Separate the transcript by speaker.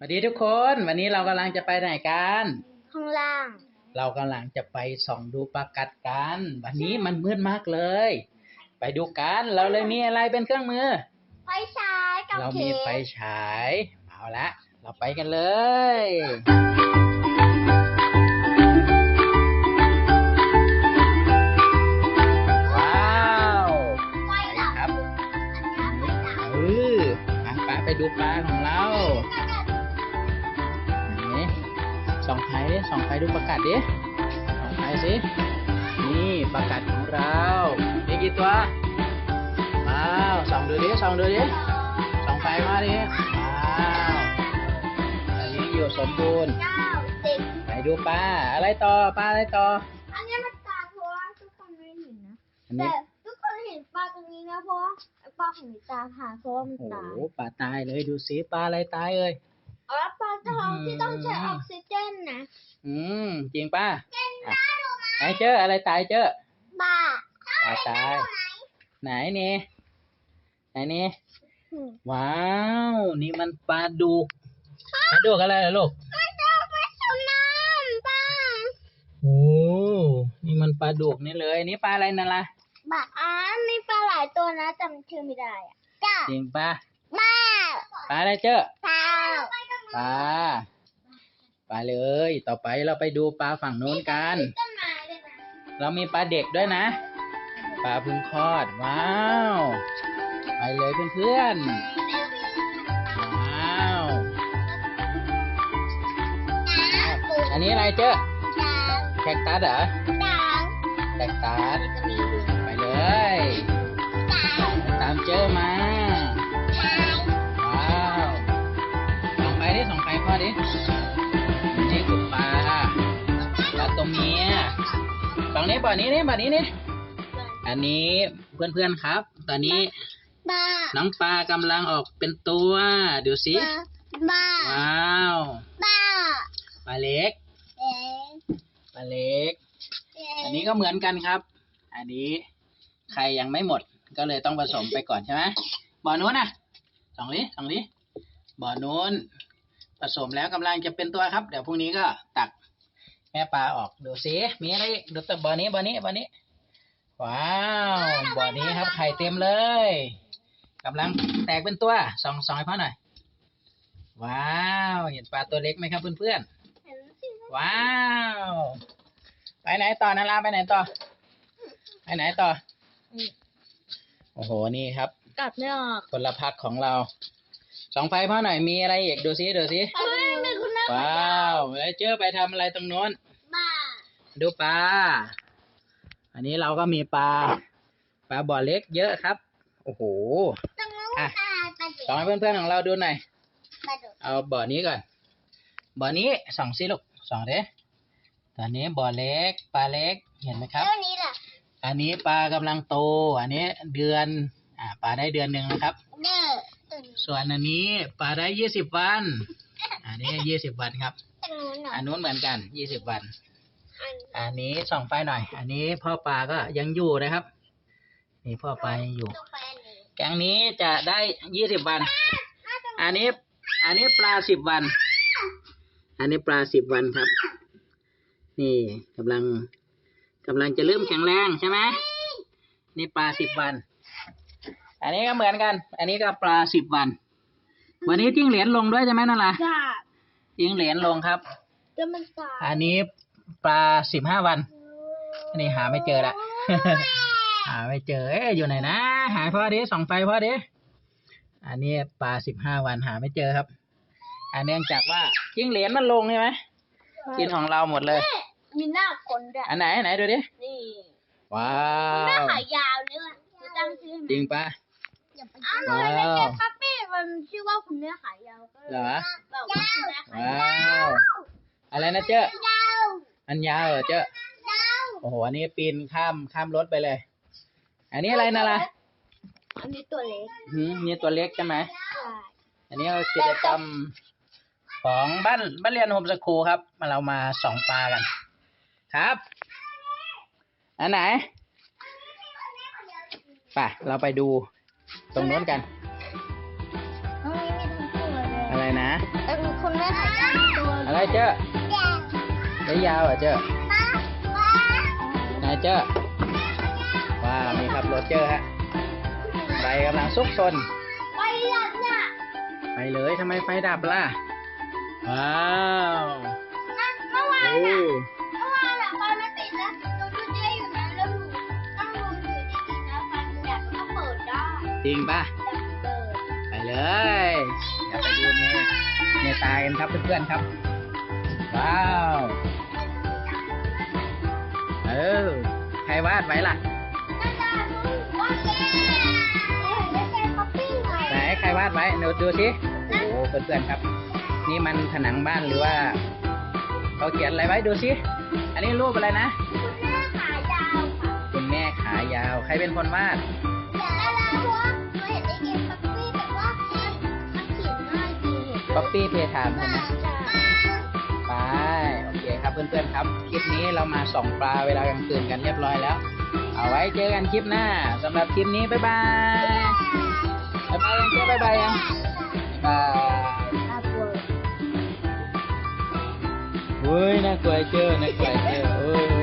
Speaker 1: สวัสดีทุกคนวันนี้เรากำลังจะไปไหนกัน
Speaker 2: ข้างล่าง
Speaker 1: เรากำลังจะไปส่องดูปลากัดกัน วันนี้มันมืดมากเลย ไปดูกันเราเลยมีอะไรเป็นเครื่องมือ
Speaker 2: ไฟฉายกับ
Speaker 1: เรา
Speaker 2: เท
Speaker 1: มี
Speaker 2: ป
Speaker 1: ไฟฉายเอาละ เราไปกันเลย ว้าว
Speaker 2: ไฟ
Speaker 1: ไป
Speaker 2: ดับ
Speaker 1: ครับ
Speaker 2: อันนี้ไฟดับ
Speaker 1: เออมาปลาไปดูปลาของเราไหน ส่องไฟดิส่องไฟดูประกาศดิส่องไฟสินี่ประกาศของเรามีกี่ตัวว้าวส่องดูดิส่องดูดิส่องไฟมาดิว้าวอันนี้อยู่สมบูรณ์
Speaker 2: เก้าสิบ
Speaker 1: ไหนดูปลาอะไรต่อปลาอะไรต่อ
Speaker 2: อันนี้มันตาเพราะว่าทุกคนไม่เห็นนะ
Speaker 1: อัน
Speaker 2: แต่
Speaker 1: นี้
Speaker 2: ทุกคนเห็นปลาตรงนี้นะเพราะว่าปลาของมีตาผ่าเพราะว่ามัน
Speaker 1: โอ้
Speaker 2: ตาย
Speaker 1: โหปลาตายเลยดูสิปลาอะไรตายเอ่ย
Speaker 2: อ๋อปลาทอง ที่ต้องใช้
Speaker 1: อืม
Speaker 2: ออกซิเจนนะ
Speaker 1: อืมจริงป่ะอะไหนเจออะไรตายเจอ
Speaker 2: บ้า
Speaker 1: ปลาตายไหนนี่ไหนนี่
Speaker 2: อืม
Speaker 1: ว้าว นี่มันปลาดุกปลาดุกอะไรล่ะลูก
Speaker 2: มันจะไปสมน้ำปลา
Speaker 1: โอ้นี่มันปลาดุกนี่เลยนี่ปลาอะไรนั่นล่ะ
Speaker 2: บ้าอ่ามีปลาหลายตัวนะจำชื่อไม่ได้อะจ้า
Speaker 1: จริงป่ะ
Speaker 2: บ้า
Speaker 1: ปลาอะไรเจอ
Speaker 2: ปลา
Speaker 1: ปลาปลาเลย ต่อไปเราไปดูปลาฝั่งนู้นกัน
Speaker 2: ต้นไม้ด้วยนะ
Speaker 1: เรามีปลาเด็กด้วยนะ ปลาพึ่งคลอด ว้าว ไปเลยเพื่อนๆ ว้าวอันนี้อะไรเจ้าแคคตัสเหรอแคคตัสไปเลย ดินี่คือปลาปลาตัวเมียฝั่งนี้บ่อนี้นี่บ่อนี้นี่อันนี้เพื่อนๆครับ ตอนนี้น้องปลากำลังออกเป็นตัวดูสิ
Speaker 2: บ้า
Speaker 1: ว้าว
Speaker 2: บ้า
Speaker 1: ปลาเล็ก
Speaker 2: เอ๊ะ
Speaker 1: ปลาเล็ก อันนี้ก็เหมือนกันครับ อันนี้ใครยังไม่หมดก็เลยต้องผสมไปก่อนใช่ไหมบ่อนู้นน่ะสองลิสองลิบ่อนู้น ผสมแล้วกำลังจะเป็นตัวครับ เดี๋ยวพรุ่งนี้ก็ตักแม่ปลาออกดูสิมีอะไรอีกดูแต่บ่อนี้บ่อนี้บ่อนี้ ว้าวบ่อนี้ครับไข่เต็มเลยกำลังแตกเป็นตัวสองสองให้พ่อหน่อย ว้าว เห็นปลาตัวเล็กไหมครับเพื่อนๆว้าว ไปไหนต่อนาราไปไหนต่อ ไปไหนต่อ โอ้โหนี่ครับ
Speaker 2: กัดไม่ออก
Speaker 1: คนละพักของเรา สองไฟพ่อหน่อยมีอะไรอีกดูซิดูซิ
Speaker 2: เฮ้ยมีคุณแม่
Speaker 1: ว้าวแล้วเจอไปทำอะไรตรงโน้น
Speaker 2: บ้า
Speaker 1: ดูปลา อันนี้เราก็มีปลา ปลาบ่อเล็กเยอะครับ โอ้โห
Speaker 2: ตรงนู้น
Speaker 1: อะ
Speaker 2: ตาปลาเด็ก
Speaker 1: สองให้เพื่อนๆของเราดูหน่อย
Speaker 2: ปลาดุก
Speaker 1: เอาบ่อนี้ก่อน บ่อนี้สองสิลูกสองเด้ตอนนี้บ่อเล็ก ปลาเล็ก เห็นไหมครับ
Speaker 2: แล้วนี้ล่ะ
Speaker 1: อันนี้ปลากำลังโต อันนี้เดือน อ่า ปลาได้เดือนหนึ่งนะครับ
Speaker 2: เด้อตัวนี้
Speaker 1: ส่วนอันนี้ปลาได้ยี่สิบวัน อันนี้ยี่สิบวันครับ
Speaker 2: ตรงนู้นเหรอ
Speaker 1: อันนู้นเหมือนกันยี่สิบวัน
Speaker 2: อัน
Speaker 1: อันนี้ส่องไฟหน่อย อันนี้พ่อปลาก็ยังอยู่นะครับ นี่พ่อปลายังอยู่
Speaker 2: ตัวแฟนนี้
Speaker 1: แกงนี้จะได้ยี่สิบวัน อันนี้ อันนี้ปลาสิบวัน อันนี้ปลาสิบวันครับ นี่กำลังกำลังจะเริ่มแข็งแรงใช่ไหมนี่ปลาสิบวัน อันนี้ก็เหมือนกัน อันนี้ก็ปลาสิบวัน วันนี้จิ้งเหรียญลงด้วยใช่ไหมนั่นล่ะ
Speaker 2: จ้า
Speaker 1: จิ้งเหรียญลงครับ
Speaker 2: จะมันตาย
Speaker 1: อันนี้ปลาสิบห้าวัน อันนี้หาไม่เจอละ หาไม่เจอ เอ๊ะอยู่ไหนนะ หาพ่อดิส่องไฟพ่อดิ อันนี้ปลาสิบห้าวันหาไม่เจอครับ อันเนื่องจากว่าจิ้งเหรียญมันลงใช่ไหมกินของเราหมดเลย
Speaker 2: มีหน้าคนด้วย
Speaker 1: อันไหนไหนดูดิ
Speaker 2: นี่
Speaker 1: ว้า
Speaker 2: หน้าว ขายาวเนี่ยจะตั้งชื่อ
Speaker 1: จริงปะ
Speaker 2: อ้าวเลยไม่ใช่ปั๊ปปี้มันชื่อว่าคุณแม่ขายาวก็
Speaker 1: เหรอ
Speaker 2: แบบว่าคุณแม่ขาย
Speaker 1: ว้าวอะไรนะเจ้ายา
Speaker 2: ว
Speaker 1: อันยาวเหรอเจ้ายา
Speaker 2: ว
Speaker 1: โอ้โห อันนี้ปีนข้ามข้ามรถไปเลย อันนี้อะไรนะล่ะ
Speaker 2: อันนี้ตัวเล็ก
Speaker 1: หืมนี่ตัวเล็กใช่ไหม
Speaker 2: ใช่
Speaker 1: อันนี้ก็กิจกรรมของบ้านบ้านเรียนโฮมสคูลครับมาเรามาส่องปลากัน ครับ อันไหน ไป่ะเราไปดู ตรงโน้นกัน
Speaker 2: ตรงนี้มีทั้งตัวเลย
Speaker 1: อะไรนะ
Speaker 2: แต่คุณแม่ขายาวตัว
Speaker 1: อะไรเจ้าได้ยาวเหรอะเจ้าไหนเจ้าว้าวมีครับรถเจอฮะใบกำลังซุกซน
Speaker 2: ไปอะเนี่ย
Speaker 1: ไปเลยทำไมไฟดับล่ะ ว้าว
Speaker 2: จ
Speaker 1: ริงป่ะ
Speaker 2: เปิด
Speaker 1: ไปเลย เดี๋ยวไปดูเนเนตากันครับเพื่อนๆครับ ว้าว เออ ใครวาดไว้ล่ะ
Speaker 2: น่าจะว่าแกเอ้ยแล้วแกป๊อปปี้ไง
Speaker 1: ไหนใครวาดไว้เดี๋ยวดูสิโอ้โหเพื่อนๆครับ นี่มันผนังบ้านหรือว่าเขาเขียนอะไรไว้ดูสิ อันนี้รูปอะไรนะ
Speaker 2: คุณแม่ขายาวค่ะ
Speaker 1: คุณแม่ขายาวใครเป็นคนวาด
Speaker 2: แล้วเพราะว่าเห็นในเกมป๊อปปี้แต่ว่ามันมันเขียนง่ายดี
Speaker 1: ป๊อปปี้พทามใช่ไหมไปโอเคครับเพื่อนๆครับ คลิปนี้เรามาส่องปลาเวลากลางคืนกันเรียบร้อยแล้ว เอาไว้เจอกันคลิปหน้าสำหรับคลิปนี้ บ๊ายบายบ๊ายบายยังเจ๊บ๊ายบายยังบ๊ายบายเฮ้ยน่ากลัวเจอน่ากลัวเจอเออ